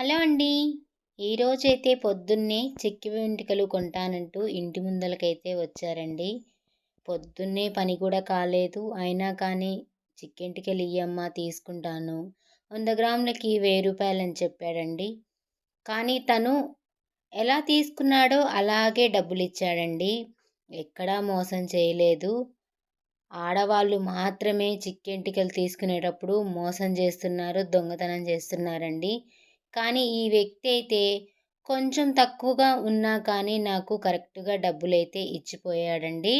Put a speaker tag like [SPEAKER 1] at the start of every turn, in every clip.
[SPEAKER 1] Hello అండి. ఈరోజైతే పొద్దున్నే చెక్కి వెంట్రుకలు కొంటానంటూ ఇంటి ముందలకైతే వచ్చారండి. పొద్దున్నే పని కూడా కాలేదు. అయినా కానీ చిక్కెంటికలు ఇయ్యమ్మా తీసుకుంటాను. వంద గ్రాములకి వెయ్యి రూపాయలు అని చెప్పాడండి. కానీ తను ఎలా తీసుకున్నాడో అలాగే డబ్బులు ఇచ్చాడండి ఎక్కడా మోసం చేయలేదు. ఆడవాళ్ళు మాత్రమే చిక్కెంటికలు తీసుకునేటప్పుడు మోసం చేస్తున్నారు దొంగతనం చేస్తున్నారండి. కానీ ఈ వ్యక్తి అయితే కొంచెం తక్కువగా ఉన్నా కానీ నాకు కరెక్ట్గా డబ్బులు అయితే ఇచ్చిపోయాడండి.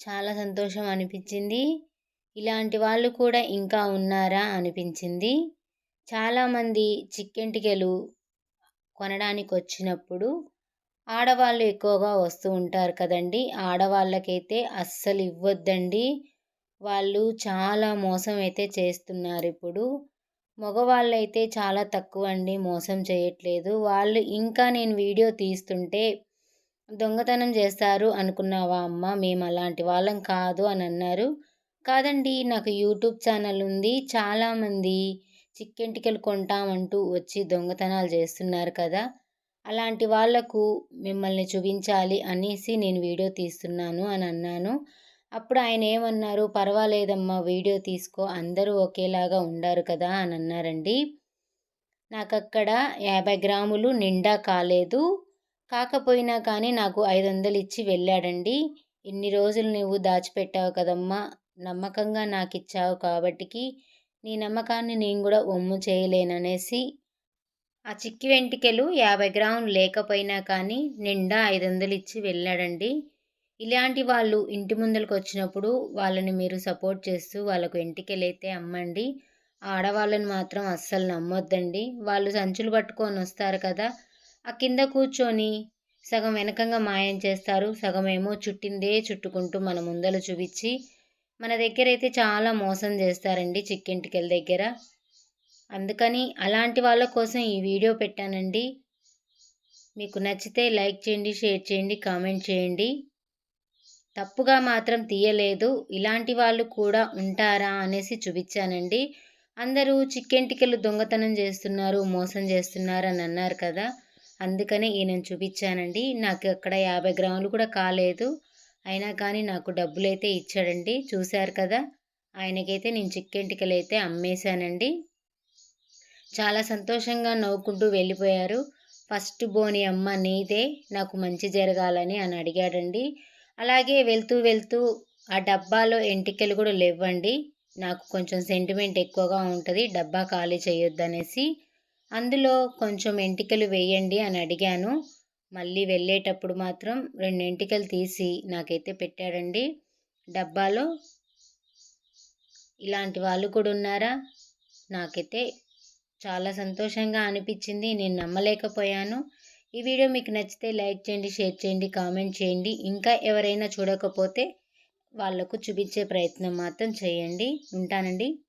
[SPEAKER 1] చాలా సంతోషం అనిపించింది. ఇలాంటి వాళ్ళు కూడా ఇంకా ఉన్నారా అనిపించింది. చాలామంది చిక్కెంటికలు కొనడానికి వచ్చినప్పుడు ఆడవాళ్ళు ఎక్కువగా వస్తూ ఉంటారు కదండి. ఆడవాళ్ళకైతే అస్సలు ఇవ్వద్దండి వాళ్ళు చాలా మోసం అయితే చేస్తున్నారు ఇప్పుడు. మగవాళ్ళైతే చాలా తక్కువ అండి మోసం చేయట్లేదు. వాళ్ళు ఇంకా నేను వీడియో తీస్తుంటే దొంగతనం చేస్తారు అనుకున్నావా అమ్మ? మేము అలాంటి వాళ్ళం కాదు అని అన్నారు. కాదండి నాకు యూట్యూబ్ ఛానల్ ఉంది. చాలామంది చిక్కెంటికలు కొంటామంటూ వచ్చి దొంగతనాలు చేస్తున్నారు కదా. అలాంటి వాళ్ళకు మిమ్మల్ని చూపించాలి అనేసి నేను వీడియో తీస్తున్నాను అని అన్నాను. అప్పుడు ఆయన ఏమన్నారు? పర్వాలేదమ్మా వీడియో తీసుకో అందరూ ఒకేలాగా ఉండారు కదా అని అన్నారండి. నాకు అక్కడ యాభై గ్రాములు నిండా కాలేదు. కాకపోయినా కానీ నాకు ఐదు వందలు ఇచ్చి వెళ్ళాడండి. ఇన్ని రోజులు నువ్వు దాచిపెట్టావు కదమ్మా. నమ్మకంగా నాకు ఇచ్చావు కాబట్టికి నీ నమ్మకాన్ని నేను కూడా ఒమ్ము చేయలేననేసి ఆ చిక్కి వెంటికలు యాభై గ్రాములు లేకపోయినా కానీ నిండా ఐదు వందలు ఇచ్చి వెళ్ళాడండి. ఇలాంటి వాళ్ళు ఇంటి ముందరకు వచ్చినప్పుడు వాళ్ళని మీరు సపోర్ట్ చేస్తూ వాళ్ళకు ఇంటికెళ్ళైతే అమ్మండి. ఆడవాళ్ళని మాత్రం అస్సలు నమ్మొద్దండి. వాళ్ళు సంచులు పట్టుకొని వస్తారు కదా ఆ కింద కూర్చొని సగం వెనకంగా మాయం చేస్తారు. సగం ఏమో చుట్టిందే చుట్టుకుంటూ మన ముందలు చూపించి మన దగ్గర అయితే చాలా మోసం చేస్తారండి చిక్కింటికెళ్ళ దగ్గర. అందుకని అలాంటి వాళ్ళ కోసం ఈ వీడియో పెట్టానండి. మీకు నచ్చితే లైక్ చేయండి షేర్ చేయండి కామెంట్ చేయండి. తప్పుగా మాత్రం తీయలేదు. ఇలాంటి వాళ్ళు కూడా ఉంటారా అనేసి చూపించానండి. అందరూ చిక్కెంటికలు దొంగతనం చేస్తున్నారు మోసం చేస్తున్నారు అని అన్నారు కదా. అందుకనే ఈయన చూపించానండి. నాకు అక్కడ యాభై గ్రాములు కూడా కాలేదు. అయినా కానీ నాకు డబ్బులు అయితే ఇచ్చాడండి. చూశారు కదా. ఆయనకైతే నేను చిక్కెంటికలు అయితే అమ్మేశానండి. చాలా సంతోషంగా నవ్వుకుంటూ వెళ్ళిపోయారు. ఫస్ట్ బోని అమ్మ నీదే నాకు మంచి జరగాలని అని అడిగాడండి. అలాగే వెళ్తూ వెళ్తూ ఆ డబ్బాలో ఎంటికలు కూడా లేవండి. నాకు కొంచెం సెంటిమెంట్ ఎక్కువగా ఉంటుంది. డబ్బా ఖాళీ చేయొద్దనేసి అందులో కొంచెం ఎంటికలు వేయండి అని అడిగాను. మళ్ళీ వెళ్ళేటప్పుడు మాత్రం రెండు ఎంటికలు తీసి నాకైతే పెట్టాడండి డబ్బాలో ఇలాంటి వాళ్ళు కూడా ఉన్నారా? నాకైతే చాలా సంతోషంగా అనిపించింది. నేను నమ్మలేకపోయాను. ఈ వీడియో మీకు నచ్చితే లైక్ చేయండి షేర్ చేయండి కామెంట్ చేయండి. ఇంకా ఎవరైనా చూడకపోతే వాళ్ళకు చూపించే ప్రయత్నం మాత్రం చేయండి. ఉంటానండి.